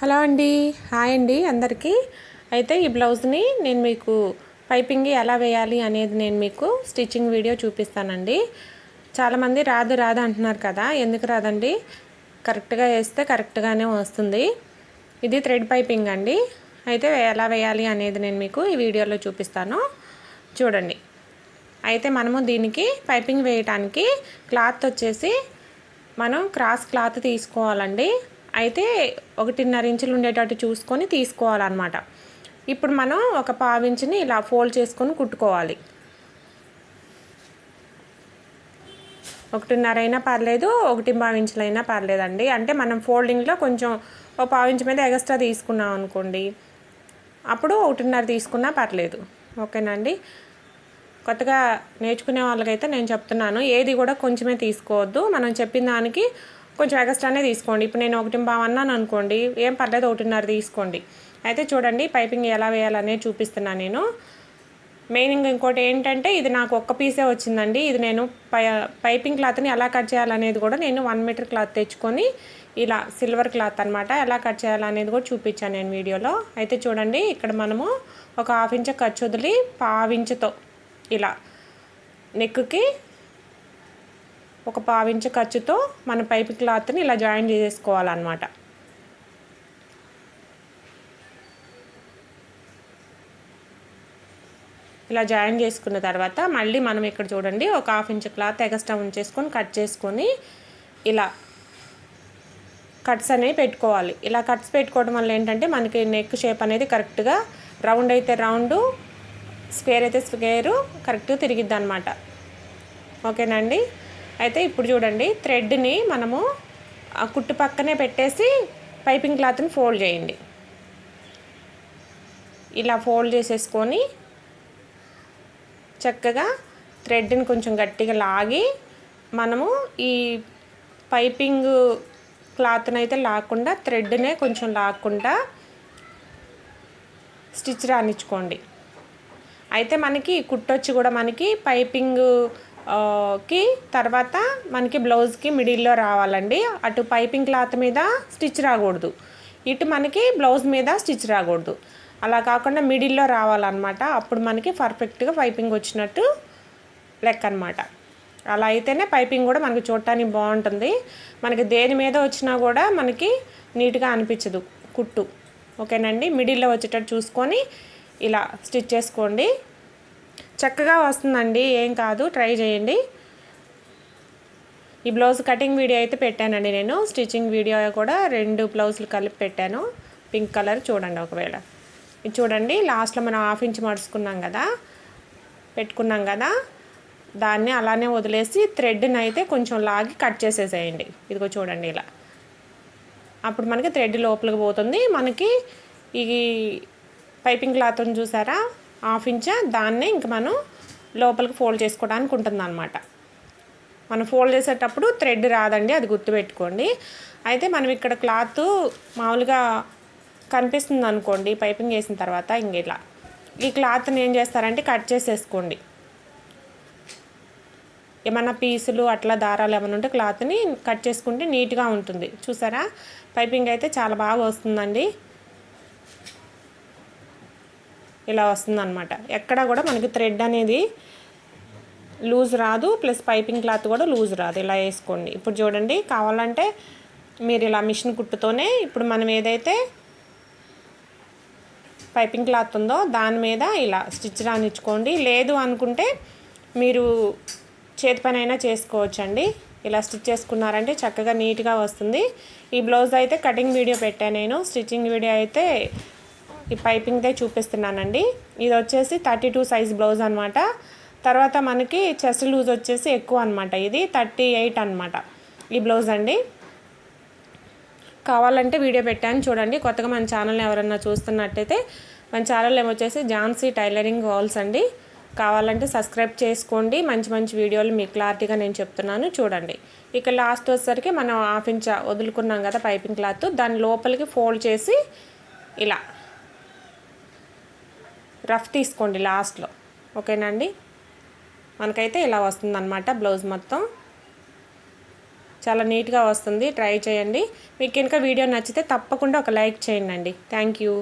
Hello అండి. Hi అండి అందరికీ. అయితే ఈ బ్లౌజ్ని నేను మీకు పైపింగ్ ఎలా వేయాలి అనేది నేను మీకు స్టిచ్చింగ్ వీడియో చూపిస్తానండి. చాలామంది రాదు రాదు అంటున్నారు కదా. ఎందుకు రాదండి? కరెక్ట్గా వేస్తే కరెక్ట్గానే వస్తుంది. ఇది థ్రెడ్ పైపింగ్ అండి. అయితే ఎలా వేయాలి అనేది నేను మీకు ఈ వీడియోలో చూపిస్తాను. చూడండి. అయితే మనము దీనికి పైపింగ్ వేయటానికి క్లాత్ వచ్చేసి మనం క్రాస్ క్లాత్ తీసుకోవాలండి. అయితే ఒకటిన్నర ఇంచులు ఉండేటట్టు చూసుకొని తీసుకోవాలన్నమాట. ఇప్పుడు మనం ఒక పావించిని ఇలా ఫోల్డ్ చేసుకొని కుట్టుకోవాలి. ఒకటిన్నర అయినా పర్లేదు ఒకటి పావించులైనా పర్లేదండి. అంటే మనం ఫోల్డింగ్లో కొంచెం ఒక పావించి మీద ఎక్స్ట్రా తీసుకున్నాం అనుకోండి అప్పుడు ఒకటిన్నర తీసుకున్నా పర్లేదు. ఓకేనండి? కొత్తగా నేర్చుకునే వాళ్ళకైతే నేను చెప్తున్నాను ఏది కూడా కొంచెమే తీసుకోవద్దు. మనం చెప్పిన దానికి కొంచెం ఎగస్ట్రానే తీసుకోండి. ఇప్పుడు నేను ఒకటి బావన్నాను అనుకోండి ఏం పర్లేదు ఒకటిన్నర తీసుకోండి. అయితే చూడండి పైపింగ్ ఎలా వేయాలనేది చూపిస్తున్నాను నేను. మెయిన్ ఇంకోటి ఏంటంటే ఇది నాకు ఒక్క పీసే వచ్చిందండి. ఇది నేను పై పైపింగ్ క్లాత్ని ఎలా కట్ చేయాలనేది కూడా నేను వన్ మీటర్ క్లాత్ తెచ్చుకొని ఇలా సిల్వర్ క్లాత్ అనమాట ఎలా కట్ చేయాలనేది కూడా చూపించాను నేను వీడియోలో. అయితే చూడండి ఇక్కడ మనము ఒక హాఫ్ ఇంచ్ ఖర్చు వదిలి పావించుతో ఇలా నెక్కి ఒక పావించ ఖర్చుతో మన పైపు క్లాత్ని ఇలా జాయిన్ చేసేసుకోవాలన్నమాట. ఇలా జాయిన్ చేసుకున్న తర్వాత మళ్ళీ మనం ఇక్కడ చూడండి ఒక హాఫ్ ఇంచ్ క్లాత్ ఎక్స్ట్రా ఉంచేసుకొని కట్ చేసుకొని ఇలా కట్స్ అనేవి పెట్టుకోవాలి. ఇలా కట్స్ పెట్టుకోవడం వల్ల ఏంటంటే మనకి నెక్ షేప్ అనేది కరెక్ట్గా రౌండ్ అయితే రౌండ్ స్క్వేర్ అయితే స్క్వేరు కరెక్ట్గా తిరిగిద్ది అనమాట ఓకేనండి అయితే ఇప్పుడు చూడండి థ్రెడ్ని మనము ఆ కుట్టు పక్కనే పెట్టేసి పైపింగ్ క్లాత్ని ఫోల్డ్ చేయండి. ఇలా ఫోల్డ్ చేసేసుకొని చక్కగా థ్రెడ్ని కొంచెం గట్టిగా లాగి మనము ఈ పైపింగ్ క్లాత్ని అయితే లాక్కుండా థ్రెడ్నే కొంచెం లాక్కుండా స్టిచ్ రానిచ్చుకోండి. అయితే మనకి కుట్టొచ్చి కూడా మనకి పైపింగ్ కి తర్వాత మనకి బ్లౌజ్కి మిడిల్లో రావాలండి. అటు పైపింగ్ క్లాత్ మీద స్టిచ్ రాకూడదు. ఇటు మనకి బ్లౌజ్ మీద స్టిచ్ రాకూడదు. అలా కాకుండా మిడిల్లో రావాలన్నమాట. అప్పుడు మనకి పర్ఫెక్ట్గా పైపింగ్ వచ్చినట్టు లెక్క అనమాట అలా అయితేనే పైపింగ్ కూడా మనకి చూడటానికి బాగుంటుంది. మనకి దేని మీద వచ్చినా కూడా మనకి నీట్గా అనిపించదు కుట్టు. ఓకేనండి? మిడిల్లో వచ్చేటట్టు చూసుకొని ఇలా స్టిచ్ చేసుకోండి. చక్కగా వస్తుందండి ఏం కాదు. ట్రై చేయండి. ఈ బ్లౌజ్ కటింగ్ వీడియో అయితే పెట్టానండి నేను. స్టిచ్చింగ్ వీడియో కూడా రెండు బ్లౌజులు కలిపి పెట్టాను. పింక్ కలర్ చూడండి ఒకవేళ. ఇది చూడండి లాస్ట్లో మనం హాఫ్ ఇంచ్ మడుచుకున్నాం కదా. పెట్టుకున్నాం కదా. దాన్ని అలానే వదిలేసి థ్రెడ్ని అయితే కొంచెం లాగి కట్ చేసేసేయండి. ఇదిగో చూడండి ఇలా. అప్పుడు మనకి థ్రెడ్ లోపలికి పోతుంది. మనకి ఈ పైపింగ్ క్లాత్ని చూసారా? హాఫ్ ఇంచా దాన్నే ఇంక మనం లోపలికి ఫోల్డ్ చేసుకోవడానికి ఉంటుందన్నమాట. మనం ఫోల్డ్ చేసేటప్పుడు థ్రెడ్ రాదండి అది గుర్తుపెట్టుకోండి. అయితే మనం ఇక్కడ క్లాత్ మామూలుగా కనిపిస్తుంది అనుకోండి పైపింగ్ వేసిన తర్వాత ఇంక ఇలా. ఈ క్లాత్ని ఏం చేస్తారంటే కట్ చేసేసుకోండి. ఏమన్నా పీసులు అట్లా దారాలు ఏమైనా ఉంటే క్లాత్ని కట్ చేసుకుంటే నీట్గా ఉంటుంది. చూసారా? పైపింగ్ అయితే చాలా బాగా వస్తుందండి. ఇలా వస్తుందన్నమాట. ఎక్కడ కూడా మనకి థ్రెడ్ అనేది లూజ్ రాదు ప్లస్ పైపింగ్ క్లాత్ కూడా లూజ్ రాదు. ఇలా వేసుకోండి. ఇప్పుడు చూడండి కావాలంటే మీరు ఇలా మిషన్ కుట్టుతోనే ఇప్పుడు మనం ఏదైతే పైపింగ్ క్లాత్ ఉందో దాని మీద ఇలా స్టిచ్ రానిచ్చుకోండి. లేదు అనుకుంటే మీరు చేతి పని అయినా చేసుకోవచ్చండి. ఇలా స్టిచ్ చేసుకున్నారంటే చక్కగా నీట్గా వస్తుంది. ఈ బ్లౌజ్ అయితే కటింగ్ వీడియో పెట్టాను నేను. స్టిచ్చింగ్ వీడియో అయితే ఈ పైపింగ్దే చూపిస్తున్నానండి. ఇది వచ్చేసి థర్టీ టూ సైజ్ బ్లౌజ్ అనమాట తర్వాత మనకి చెస్ట్ లూజ్ వచ్చేసి ఎక్కువ అనమాట ఇది థర్టీ ఎయిట్ అనమాట ఈ బ్లౌజ్ అండి. కావాలంటే వీడియో పెట్టాను చూడండి. కొత్తగా మన ఛానల్ని ఎవరన్నా చూస్తున్నట్టయితే మన ఛానల్ ఏమొచ్చేసి ఝాన్సీ టైలరింగ్ హాల్స్ అండి. కావాలంటే సబ్స్క్రైబ్ చేసుకోండి. మంచి మంచి వీడియోలు మీకు క్లారిటీగా నేను చెప్తున్నాను చూడండి. ఇక లాస్ట్ వచ్చేసరికి మనం హాఫ్ ఇంచ్ వదులుకున్నాం కదా పైపింగ్ క్లాత్. దాని లోపలికి ఫోల్డ్ చేసి ఇలా రఫ్ తీసుకోండి లాస్ట్లో. ఓకేనండి మనకైతే ఇలా వస్తుందన్నమాట బ్లౌజ్ మొత్తం. చాలా నీట్గా వస్తుంది. ట్రై చేయండి. మీకు కనుక వీడియో నచ్చితే తప్పకుండా ఒక లైక్ చేయండి థ్యాంక్ యూ.